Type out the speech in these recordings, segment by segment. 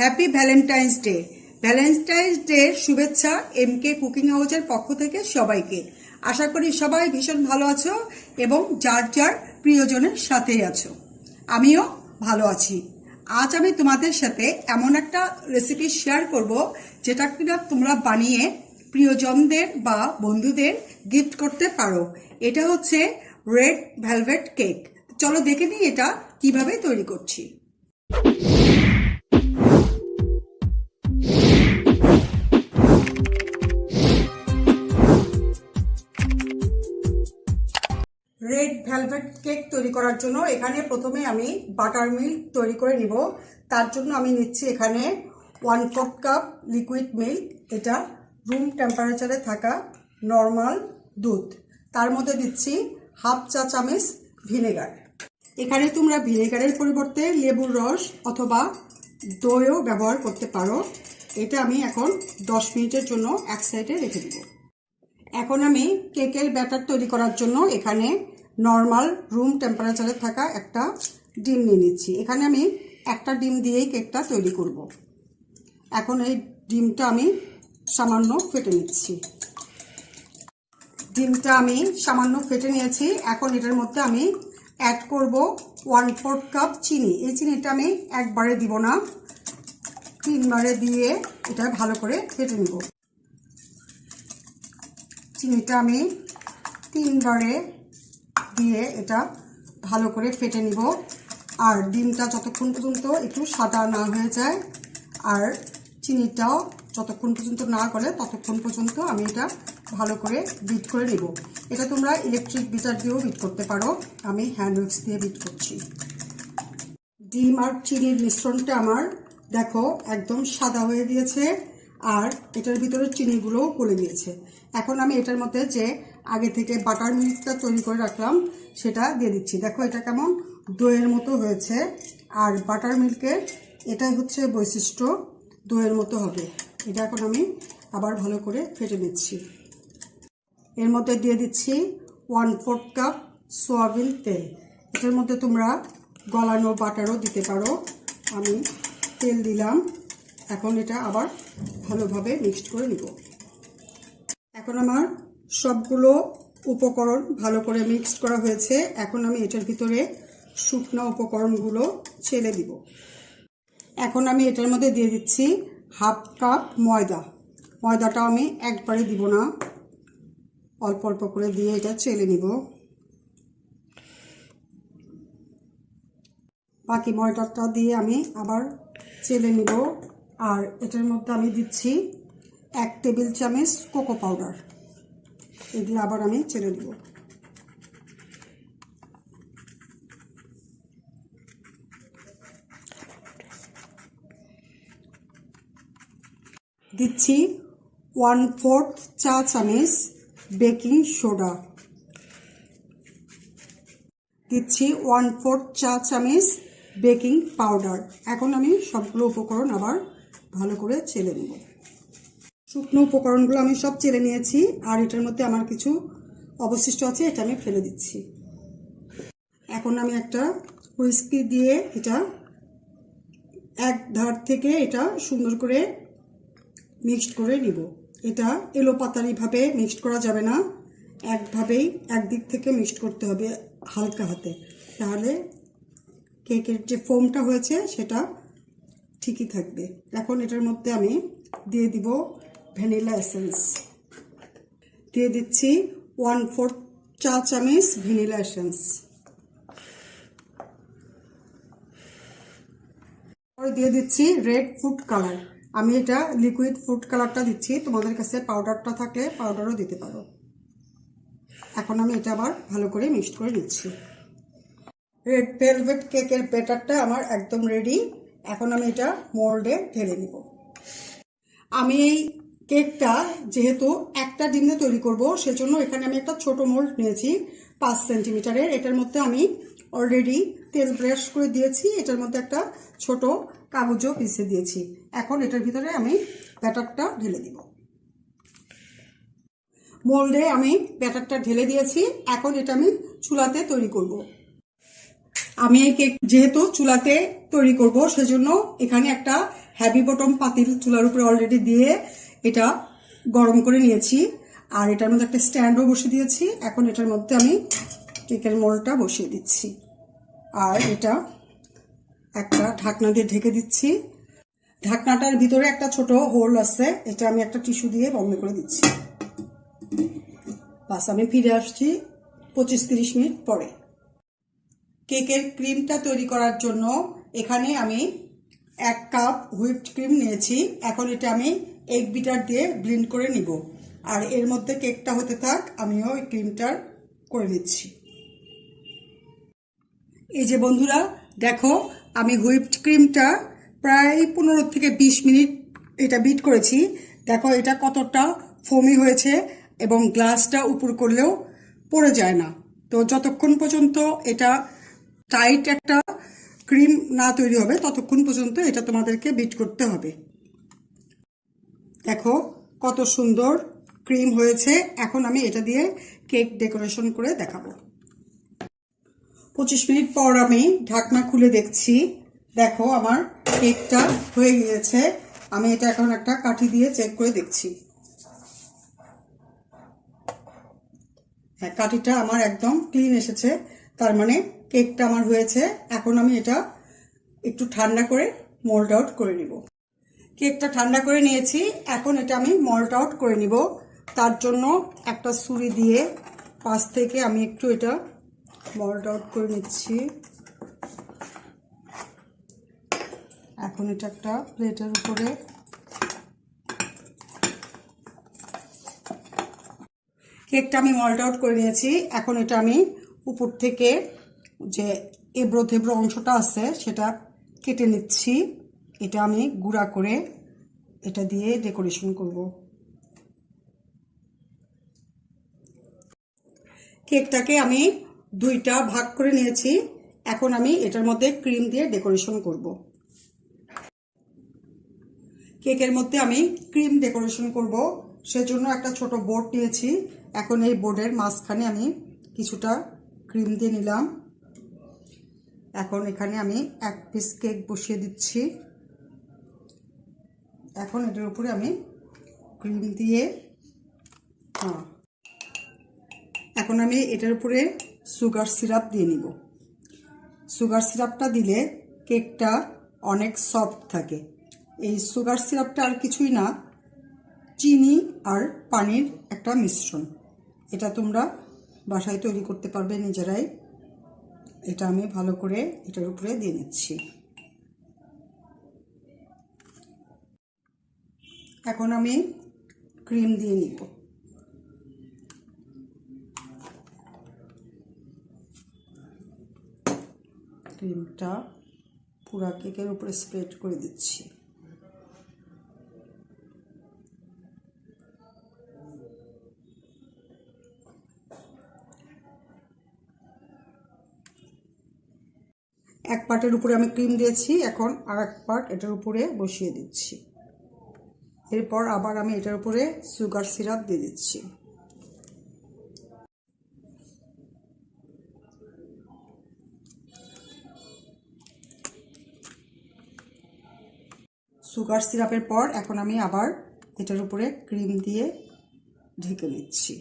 Happy valentine's day valentine's day শুভেচ্ছা M K cooking হাউসের পক্ষ থেকে সবাইকে। আশা করি সবাই ভীষণ ভালো আছো এবং যার যার প্রিয়জনের সাথেই আছো। আমিও ভালো আছি। আজ আমি তোমাদের সাথে এমন একটা রেসিপি শেয়ার করব যেটা কিনা তোমরা বানিয়ে প্রিয়জনদের বা বন্ধুদের গিফট করতে পারো। এটা হচ্ছে রেড ভেলভেট কেক চলো দেখে নিই এটা কীভাবে তৈরি করছি। কেক তৈরি করার জন্য এখানে প্রথমে আমি বাটার মিল্ক তৈরি করে নিব। তার জন্য আমি নিচ্ছি এখানে one fourth cup liquid milk এটা রুম টেম্পারেচারে থাকা নর্মাল দুধ। তার মধ্যে দিচ্ছি হাফ চা চামচ ভিনেগার এখানে তোমরা ভিনেগারের পরিবর্তে লেবুর রস অথবা দইও ব্যবহার করতে পারো। এটা আমি এখন দশ মিনিটের জন্য এক সাইডে রেখে দিব। এখন আমি কেকের ব্যাটার তৈরি করার জন্য এখানে নর্মাল রুম টেম্পারেচারে থাকা একটা ডিম নিয়ে নিচ্ছি। এখানে আমি একটা ডিম দিয়েই কেকটা তৈরি করব। এখন এই ডিমটা আমি সামান্য ফেটে নিচ্ছি। ডিমটা আমি সামান্য ফেটে নিয়েছি। এখন এটার মধ্যে আমি অ্যাড করব ওয়ান ফোর্থ কাপ চিনি। এই চিনিটা আমি একবারে দিব না। তিনবারে দিয়ে এটা ভালো করে ফেটে নিব। চিনিটা আমি তিনবারে দিয়ে এটা ভালো করে ফেটে নিব। আর ডিমটা যতক্ষণ পর্যন্ত একটু সাদা না হয়ে যায়, আর চিনিটাও যতক্ষণ পর্যন্ত না গলে ততক্ষণ পর্যন্ত আমি এটা ভালো করে বিট করে নিব। এটা তোমরা ইলেকট্রিক বিটার দিয়েও বিট করতে পারো। আমি হ্যান্ড উইক্স দিয়ে বিট করছি। ডিম আর চিনির মিশ্রণটা আমার দেখো একদম সাদা হয়ে গিয়েছে, আর এটার ভিতরে চিনিগুলোও গলে গিয়েছে। এখন আমি এটার মধ্যে যে আগে থেকে বাটার মিল্কটা তৈরি করে রাখলাম সেটা দিয়ে দিচ্ছি। দেখো এটা কেমন দইয়ের মতো হয়েছে। আর বাটার মিল্কের এটাই হচ্ছে বৈশিষ্ট্য দইয়ের মতো হবে। এটা এখন আমি আবার ভালো করে ফেটে নিচ্ছি। এর মধ্যে দিয়ে দিচ্ছি ওয়ান ফোর্থ কাপ সোয়াবিন তেল। এটার মধ্যে তোমরা গলানো বাটারও দিতে পারো। আমি তেল দিলাম। এখন এটা আবার ভালোভাবে মিক্সড করে নিব। এখন আমার সবগুলো উপকরণ ভালো করে মিক্সড করা হয়েছে। এখন আমি এটার ভিতরে শুকনো উপকরণগুলো ছেলে দিব। এখন আমি এটার মধ্যে দিয়ে দিচ্ছি হাফ কাপ ময়দা। ময়দাটা আমি একবারে দিব না। অল্প অল্প করে দিয়ে এটা চেলে নিব। বাকি ময়দাটা দিয়ে আমি আবার চেলে নিব। আর এটার মধ্যে আমি দিচ্ছি এক টেবিল চামচ কোকো পাউডার। এগুলো আবার আমি চেলে দিব। দিচ্ছি ওয়ান ফোর্থ চা চামচ বেকিং সোডা। দিচ্ছি ওয়ান ফোর্থ চা চামচ বেকিং পাউডার। এখন আমি সবগুলো উপকরণ আবার ভালো করে চেলে নেব শুকনো উপকরণগুলো আমি সব চেলে নিয়েছি, আর এটার মধ্যে আমার কিছু অবশিষ্ট আছে, এটা আমি ফেলে দিচ্ছি। এখন আমি একটা হুইস্কি দিয়ে এটা এক ধার থেকে এটা সুন্দর করে মিক্সড করে নিব। এটা এলোপাতারিভাবে মিক্সড করা যাবে না, একভাবেই একদিক থেকে মিক্সড করতে হবে হালকা হাতে। তাহলে কেকের যে ফোমটা হয়েছে, সেটা ঠিকই থাকবে। এখন এটার মধ্যে আমি দিয়ে দিব ভ্যানিলা এসেন্স। দিয়ে দিচ্ছি ওয়ান ফোর্থ চা চামচ ভ্যানিলা এসেন্স। দিয়ে দিচ্ছি রেড ফুড কালার। আমি এটা লিকুইড ফুড কালারটা দিচ্ছি, তোমাদের কাছে পাউডারটা থাকলে পাউডারও দিতে পারো। এখন আমি এটা আবার ভালো করে মিক্সড করে নিচ্ছি। রেড ভেলভেট কেকের ব্যাটারটা আমার একদম রেডি। এখন আমি এটা মোল্ডে ঢেলে নিব। আমি এই কেকটা যেহেতু একটা ডিমে তৈরি করব, সেজন্য এখানে আমি একটা ছোট মোল্ড নিয়েছি, পাঁচ সেন্টিমিটারের। এটার মধ্যে আমি অলরেডি তেল ব্রাশ করে দিয়েছি, এটার মধ্যে একটা ছোট কাগজও পিছিয়ে দিয়েছি। এখন এটার ভিতরে আমি ব্যাটারটা ঢেলে দিব। মোল্ডে আমি ব্যাটারটা ঢেলে দিয়েছি, এখন এটা আমি চুলাতে তৈরি করব। আমি এই কেক যেহেতু চুলাতে তৈরি করব, সেজন্য এখানে একটা হ্যাভি বটম পাতিল চুলার উপরে অলরেডি দিয়ে এটা গরম করে নিয়েছি। আর এটার মধ্যে একটা স্ট্যান্ডও বসিয়ে দিয়েছি। এখন এটার মধ্যে আমি কেকের মোলটা বসিয়ে দিচ্ছি। আর এটা একটা ঢাকনা দিয়ে ঢেকে দিচ্ছি। ঢাকনাটার ভিতরে একটা ছোট হোল আছে। এটা আমি একটা টিস্যু দিয়ে বন্ধ করে দিচ্ছি। বাস, আমি ফিরে আসছি পঁচিশ তিরিশ মিনিট পরে। কেকের ক্রিমটা তৈরি করার জন্য এখানে আমি এক কাপ হুইপড ক্রিম নিয়েছি। এখন এটা আমি এগ বিটার দিয়ে ব্লেন্ড করে নিব। আর এর মধ্যে কেকটা হতে থাক, আমিও ওই ক্রিমটার করে নিচ্ছি। এই যে বন্ধুরা, দেখো, আমি হুইপড ক্রিমটা প্রায় পনেরো থেকে বিশ মিনিট এটা বিট করেছি। দেখো, এটা কতটা ফোমি হয়েছে এবং গ্লাসটা উপর করলেও পড়ে যায় না। তো যতক্ষণ পর্যন্ত এটা টাইট একটা ক্রিম না তৈরি হবে, ততক্ষণ পর্যন্ত এটা তোমাদেরকে বিট করতে হবে। দেখো, কত সুন্দর ক্রিম হয়েছে। এখন আমি এটা দিয়ে কেক ডেকোরেশন করে দেখাবো। পঁচিশ মিনিট পর আমি ঢাকনা খুলে দেখছি। দেখো, আমার কেকটা হয়ে গিয়েছে। আমি এটা এখন একটা কাঠি দিয়ে চেক করে দেখছি। হ্যাঁ কাঠিটা আমার একদম ক্লিন এসেছে। তার মানে কেকটা আমার হয়েছে। এখন আমি এটা একটু ঠান্ডা করে মোল্ড আউট করে নিব। কেকটা ঠান্ডা করে নিয়েছি। এখন এটা আমি মল্ট আউট করে নিব। তার জন্য একটা ছুরি দিয়ে পাশ থেকে আমি একটু এটা মল্ট আউট করে নিচ্ছি। এখন এটা একটা প্লেটের উপরে। কেকটা আমি মল্ট আউট করে নিয়েছি। এখন এটা আমি উপর থেকে যে এবড়ো থেবড়ো অংশটা আছে, সেটা কেটে নিচ্ছি। এটা আমি গুঁড়া করে এটা দিয়ে ডেকোরেশন করব। কেকটাকে আমি দুইটা ভাগ করে নিয়েছি। এখন আমি এটার মধ্যে ক্রিম দিয়ে ডেকোরেশন করব। কেকের মধ্যে আমি ক্রিম ডেকোরেশন করব। সেজন্য একটা ছোট বোর্ড নিয়েছি। এখন এই বোর্ডের মাঝখানে আমি কিছুটা ক্রিম দিয়ে নিলাম। এখন এখানে আমি এক পিস কেক বসিয়ে দিচ্ছি। এখন এটার উপরে আমি ক্রিম দিয়ে হ্যাঁ। এখন আমি এটার উপরে সুগার সিরাপ দিয়ে নিব। সুগার সিরাপটা দিলে কেকটা অনেক সফট থাকে। এই সুগার সিরাপটা আর কিছুই না, চিনি আর পানির একটা মিশ্রণ। এটা তোমরা বাসায় তৈরি করতে পারবে নিজেরাই। এটা আমি ভালো করে এটার উপরে দিয়ে নিচ্ছি। এখন আমি ক্রিম দিয়ে নিব। ক্রিমটা পুরা কেকের উপরে স্প্রেড করে দিচ্ছি। এক পার্টের উপরে আমি ক্রিম দিয়েছি, এখন আর এক পার্ট এটার উপরে বসিয়ে দিচ্ছি। এরপর আবার আমি এটার উপরে সুগার সিরাপ দিয়ে দিচ্ছি। সুগার সিরাপের পর এখন আমি আবার এটার উপরে ক্রিম দিয়ে ঢেকে নিচ্ছি।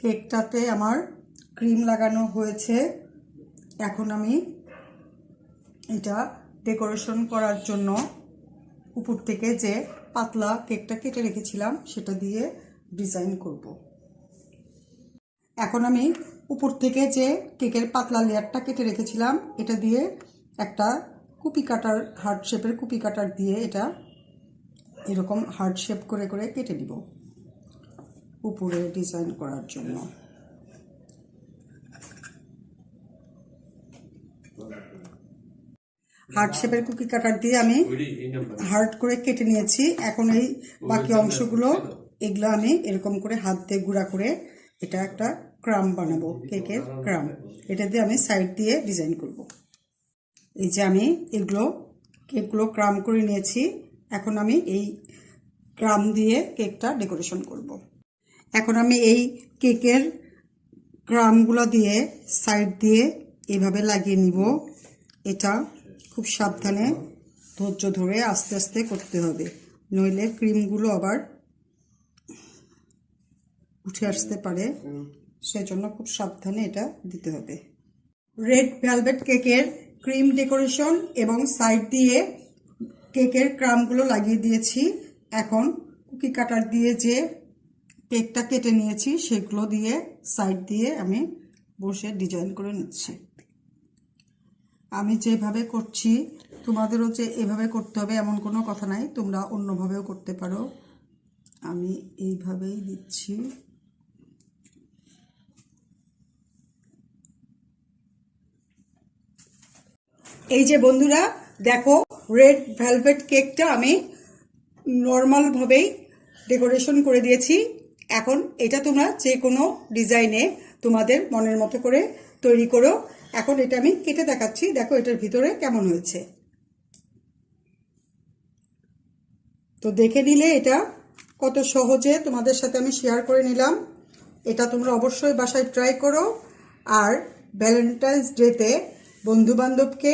কেকটাতে আমার ক্রিম লাগানো হয়েছে। এখন আমি এটা ডেকোরেশন করার জন্য উপর থেকে যে পাতলা কেকটা কেটে রেখেছিলাম, সেটা দিয়ে ডিজাইন করব। এখন আমি উপর থেকে যে কেকের পাতলা লেয়ারটা কেটে রেখেছিলাম, এটা দিয়ে একটা কুপি কাটার, হার্ট শেপের কুপি কাটার দিয়ে এটা এরকম হার্ট শেপ করে করে কেটে দিব উপরে ডিজাইন করার জন্য। হার্ট শেপের কুকি কাটার দিয়ে আমি হার্ট করে কেটে নিয়েছি। এখন এই বাকি অংশগুলো, এগুলো আমি এরকম করে হাত দিয়ে গুঁড়া করে এটা একটা ক্রাম বানাবো কেকের ক্রাম এটা দিয়ে আমি সাইড দিয়ে ডিজাইন করব। এই যে আমি এগুলো কেকগুলো ক্রাম করে নিয়েছি। এখন আমি এই ক্রাম দিয়ে কেকটা ডেকোরেশন করব। এখন আমি এই কেকের ক্রামগুলো দিয়ে সাইড দিয়ে এভাবে লাগিয়ে নিব। এটা খুব সাবধানে ধৈর্য ধরে আস্তে আস্তে করতে হবে। নইলে ক্রিমগুলো আবার উঠে আসতে পারে। সেজন্য খুব সাবধানে এটা দিতে হবে। রেড ভেলভেট কেকের ক্রিম ডেকোরেশন এবং সাইড দিয়ে কেকের ক্রামগুলো লাগিয়ে দিয়েছি। এখন কুকি কাটার দিয়ে যে কেকটা কেটে নিয়েছি, সেগুলো দিয়ে সাইড দিয়ে আমি বসে ডিজাইন করে নিচ্ছি। আমি যেভাবে করছি, তোমাদেরও যে এভাবে করতে হবে এমন কোনো কথা নাই, তোমরা অন্যভাবেও করতে পারো। আমি এইভাবেই দিচ্ছি। এই যে বন্ধুরা, দেখো রেড ভেলভেট কেকটা আমি নর্মালভাবেই ডেকোরেশন করে দিয়েছি। এখন এটা তোমরা যে কোনো ডিজাইনে তোমাদের মনের মতো করে তৈরি করো। এখন এটা আমি কেটে দেখাচ্ছি। দেখো এটার ভিতরে কেমন হয়েছে। তো দেখে নিলে এটা কত সহজে তোমাদের সাথে আমি শেয়ার করে নিলাম। এটা তোমরা অবশ্যই বাসায় ট্রাই করো। আর ভ্যালেন্টাইন্স ডেতে বন্ধু বান্ধবকে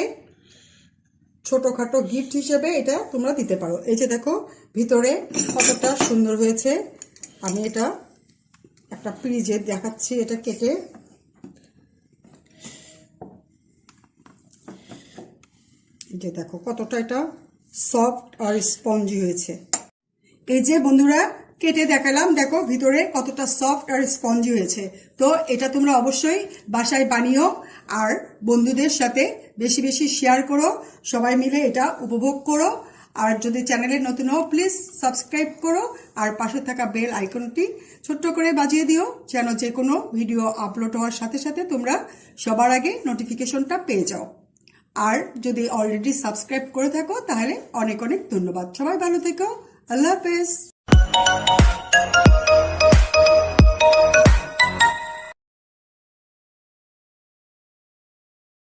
ছোটোখাটো গিফট হিসেবে এটা তোমরা দিতে পারো। এই যে দেখো, ভিতরে কতটা সুন্দর হয়েছে। আমি এটা একটা ফ্রিজে দেখাচ্ছি এটা কেটে। যে দেখো কতটা এটা সফট আর স্পঞ্জি হয়েছে। এই যে বন্ধুরা, কেটে দেখালাম, দেখো ভিতরে কতটা সফট আর স্পঞ্জি হয়েছে। তো এটা তোমরা অবশ্যই বাসায় বানিও আর বন্ধুদের সাথে বেশি বেশি শেয়ার করো। সবাই মিলে এটা উপভোগ করো। আর যদি চ্যানেলে নতুন হও প্লিজ সাবস্ক্রাইব করো আর পাশে থাকা বেল আইকনটি ছোট্ট করে বাজিয়ে দিও, যেন যে কোনো ভিডিও আপলোড হওয়ার সাথে সাথে তোমরা সবার আগে নোটিফিকেশনটা পেয়ে যাও। আর যদি অলরেডি সাবস্ক্রাইব করে থাকো, তাহলে অনেক অনেক ধন্যবাদ। সবাই ভালো থেকো। আল্লাহ হাফেজ।